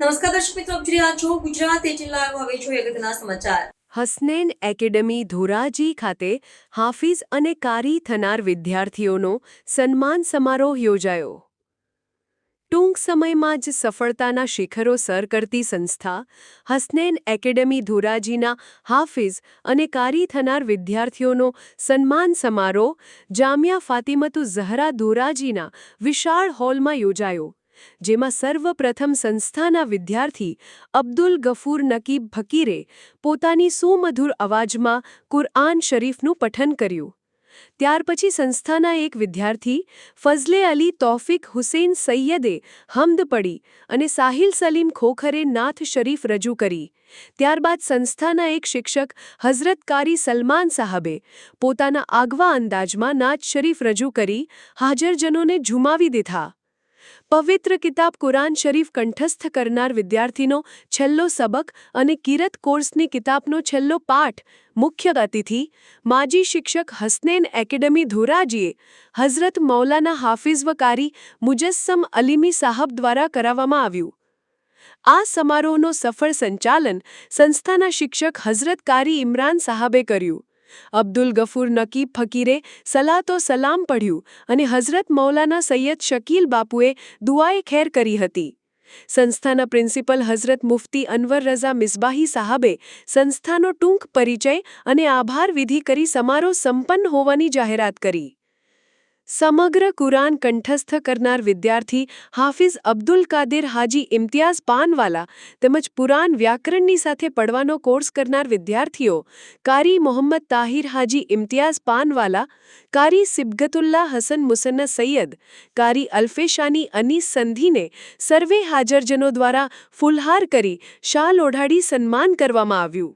નમસ્કાર દર્શક મિત્રો, આપ જોઈ રહ્યા છો ગુજરાત લાઈવ હવે જોઈએ અગત્યના સમાચાર. હસનેન એકેડમી ધોરાજી ખાતે હાફિઝ અને કારી થનાર વિદ્યાર્થીઓનો સન્માન સમારોહ યોજાયો. ટૂંક સમયમાં જ સફળતાના શિખરો સર કરતી સંસ્થા હસનેન એકેડમી ધોરાજીના હાફિઝ અને કારી થનાર વિદ્યાર્થીઓનો સન્માન સમારોહ જામિયા ફાતિમતુ ઝહરા ધોરાજીના વિશાળ હોલમાં યોજાયો. જેમાં સર્વપ્રથમ સંસ્થાના વિદ્યાર્થી અબ્દુલ ગફૂર નકીબ ફકીરે પોતાની સુમધુર અવાજમાં કુરઆન શરીફનું પઠન કર્યું. ત્યાર પછી સંસ્થાના એક વિદ્યાર્થી ફઝલે અલી તૌફિક હુસેન સૈયદે હમદ પડી અને સાહિલ સલીમ ખોખરે નાથ શરીફ રજૂ કરી. ત્યારબાદ સંસ્થાના એક શિક્ષક હઝરત કારી સલમાન સાહબે પોતાના આગવા અંદાજમાં નાચ શરીફ રજૂ કરી, હાજરજનોને ઝુમાવી દીધા. પવિત્ર કિતાબ કુરાન શરીફ કંઠસ્થ કરનાર વિદ્યાર્થીનો છેલ્લો સબક અને કિરત કોર્સની કિતાબનો છેલ્લો પાઠ મુખ્ય અતિથિ માજી શિક્ષક હસનેન એકેડમી ધોરાજીએ હઝરત મૌલાના હાફિઝ વકારી મુજસ્સમ અલીમી સાહબ દ્વારા કરાવવામાં આવ્યું. આ સમારોહનો સફળ સંચાલન સંસ્થાના શિક્ષક હઝરત કારી ઇમરાન સાહબે કર્યું. અબ્દુલ ગફૂર નકીબ ફકીરે સલાતો સલામ પઢ્યું અને હઝરત મૌલાના સૈયદ શકીલ બાપુએ દુઆએ ખેર કરી હતી. સંસ્થાના પ્રિન્સિપલ હઝરત મુફતી અનવર રઝા મિસબાહી સાહબે સંસ્થાનો ટૂંક પરિચય અને આભાર વિધિ કરી સમારોહ સંપન્ન હોવાની જાહેરાત કરી. સમગ્ર કુરાન કંઠસ્થ કરનાર વિદ્યાર્થી હાફિઝ અબ્દુલ કાદિર હાજી ઇમ્તિયાઝ પાનવાલા તેમજ પુરાણ વ્યાકરણની સાથે પડવાનો કોર્સ કરનાર વિદ્યાર્થીઓ કારી મોહમ્મદ તાહિર હાજી ઇમ્તિયાઝ પાનવાલા કારી સિબગતુલ્લા હસન મુસન્ન સૈયદ કારી અલ્ફેશાની અનીસ સંધીને સર્વે હાજરજનો દ્વારા ફુલહાર કરી શાલ ઓઢાડી સન્માન કરવામાં આવ્યું